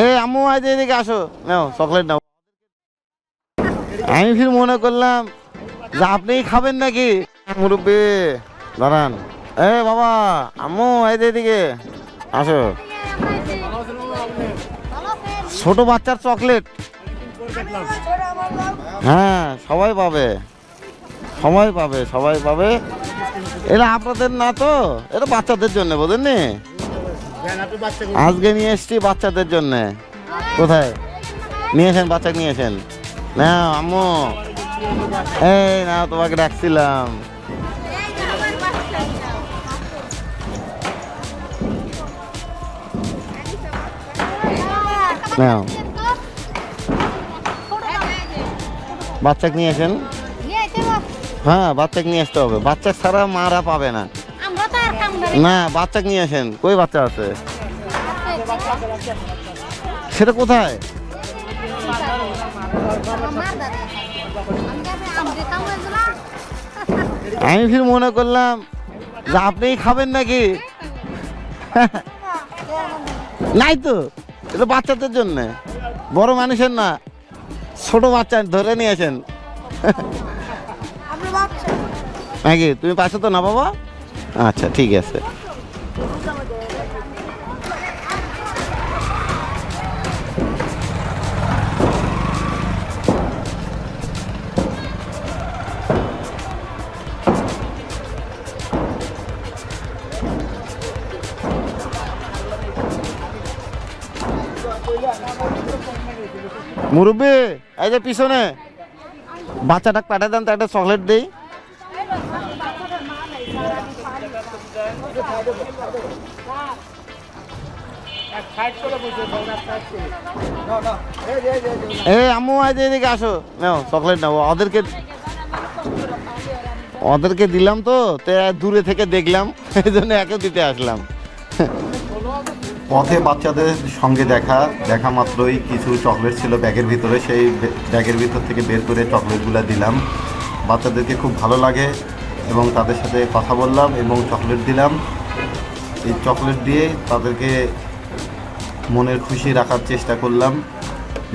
এই আম্মু আজ এদিকে আসো। নাও চকলেট নাও। আমি ফির মনে করলাম যে আপনিই খাবেন নাকি? মুরব্বী, দাঁড়ান। এ, বাবা, আম্মু আজ এদিকে। আসো। ছোট বাচ্চার চকলেট হ্যাঁ সবাই পাবে। সবাই পাবে সবাই পাবে। এটা আপনাদের না তো? এটা বাচ্চাদের জন্য, বোঝেননি? আজকে নিয়ে এসছি বাচ্চাদের জন্য। কোথায়? নিয়েছেন বাচ্চা নিয়েছেন না আম্মু। এই না তোমাকে ডাকছিলাম। নাও। বাচ্চাকে নিয়েছেন হ্যাঁ বাচ্চাকে নিয়ে আসতে হবে। বাচ্চা ছাড়া মারা পাবে না। না বাচ্চা নিয়ে আসেন। কই বাচ্চা আছে? সেটা কোথায়? আমি ফির মনে করলাম যে আপনিই খাবেন নাকি? নাই তো এটা বাচ্চাদের জন্য। বড় মানুষের না ছোট বাচ্চা ধরে নিয়েছেন নাকি? তুমি পাশে তো না বাবা? আচ্ছা ঠিক আছে। মুরব্বী এই যে পিছনে। বাচ্চাটা পাঠিয়ে দেন তো একটা চকলেট দিই। এই আম্মু আজ আসো। নাও চকলেট নাও। ওদেরকে ওদেরকে দিলাম তো দূরে থেকে দেখলাম, এই জন্য একে দিতে আসলাম। পথে বাচ্চাদের সঙ্গে দেখা দেখা মাত্রই কিছু চকলেট ছিল ব্যাগের ভিতরে। সেই ব্যাগের ভিতর থেকে বের করে চকলেটগুলো দিলাম। বাচ্চাদেরকে খুব ভালো লাগে। এবং তাদের সাথে কথা বললাম এবং চকলেট দিলাম। এই চকলেট দিয়ে তাদেরকে মনের খুশি রাখার চেষ্টা করলাম।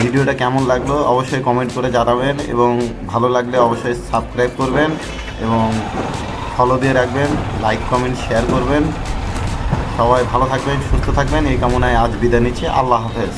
ভিডিওটা কেমন লাগল অবশ্যই কমেন্ট করে জানাবেন এবং ভালো লাগলে অবশ্যই সাবস্ক্রাইব করবেন এবং ফলো দিয়ে রাখবেন লাইক কমেন্ট শেয়ার করবেন। সবাই ভালো থাকবেন, সুস্থ থাকবেন। এই কামনায় আজ বিদায় নিচ্ছি। আল্লাহ হাফেজ।